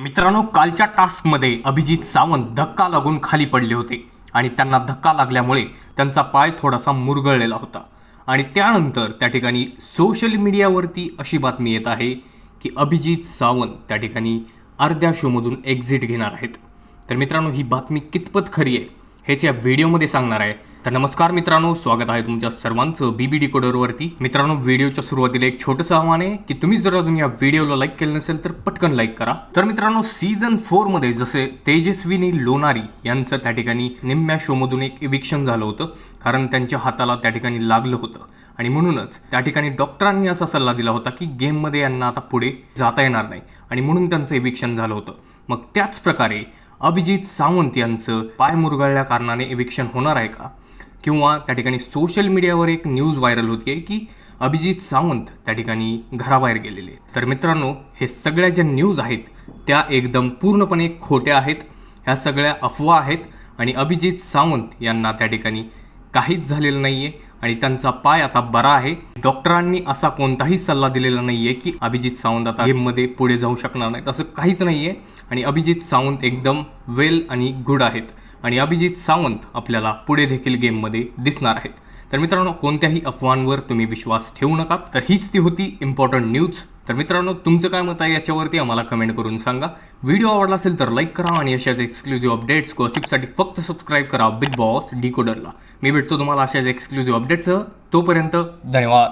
मित्रांनो कालच्या टास्कमध्ये अभिजित सावंत धक्का लागून खाली पडले होते आणि त्यांना धक्का लागल्यामुळे त्यांचा पाय थोडासा मुरगळलेला होता. आणि त्यानंतर त्या ठिकाणी सोशल मीडियावरती अशी बातमी येत आहे की अभिजित सावंत त्या ठिकाणी अर्ध्या शोमधून एक्झिट घेणार आहेत. तर मित्रांनो ही बातमी कितपत खरी आहे? हेच या व्हिडिओमध्ये सांगणार आहे. तर नमस्कार मित्रांनो स्वागत आहे तुमच्या सर्वांचं बी बी डी कोडरवरती. मित्रांनो व्हिडिओच्या सुरुवातीला एक छोटंसं आव्हान आहे की तुम्ही जर अजून या व्हिडिओला लाईक केलं नसेल तर पटकन लाईक करा. तर मित्रांनो सीझन फोरमध्ये जसे तेजस्विनी लोणारी यांचं त्या ठिकाणी निम्म्या शोमधून एक इविक्शन झालं होतं. कारण त्यांच्या हाताला त्या ठिकाणी लागलं होतं. आणि म्हणूनच त्या ठिकाणी डॉक्टरांनी असा सल्ला दिला होता की गेममध्ये यांना आता पुढे जाता येणार नाही. आणि म्हणून त्यांचं इविक्शन झालं होतं. मग त्याच प्रकारे अभिजित सावंत यांचं पाय मुरगळल्या कारणाने इविक्शन होणार आहे का? किंवा त्या ठिकाणी सोशल मीडियावर एक न्यूज व्हायरल होती आहे की अभिजित सावंत त्या ठिकाणी घराबाहेर गेलेले तर मित्रांनो हे सगळ्या ज्या न्यूज आहेत त्या एकदम पूर्णपणे खोट्या आहेत. ह्या सगळ्या अफवा आहेत आणि अभिजित सावंत यांना त्या ठिकाणी काहीच झालेलं नाही आहे आणि त्यांचा पाय आता बरा आहे. डॉक्टरांनी असा कोणताही सल्ला दिलेला नाही आहे की अभिजित सावंत आता गेममध्ये पुढे जाऊ शकणार नाहीत. असं काहीच नाही आहे आणि अभिजित सावंत एकदम वेल आणि गुड आहेत. आणि अभिजित सावंत आपल्याला पुढे देखील गेममध्ये दिसणार आहेत. तर मित्रांनो कोणत्याही अफवांवर तुम्ही विश्वास ठेवू नका. तर हीच ती होती इम्पॉर्टंट न्यूज तर मित्रांनो तुमचं काय मत आहे याच्यावरती आम्हाला कमेंट करून सांगा. व्हिडिओ आवडला असेल तर लाईक करा आणि अशाच एक्सक्लुझिव्ह अपडेट्स गॉसिपसाठी फक्त सबस्क्राईब करा बिग बॉस डिकोडरला मी भेटतो तुम्हाला अशाच एक्सक्लुझिव्ह अपडेट्ससह तोपर्यंत धन्यवाद.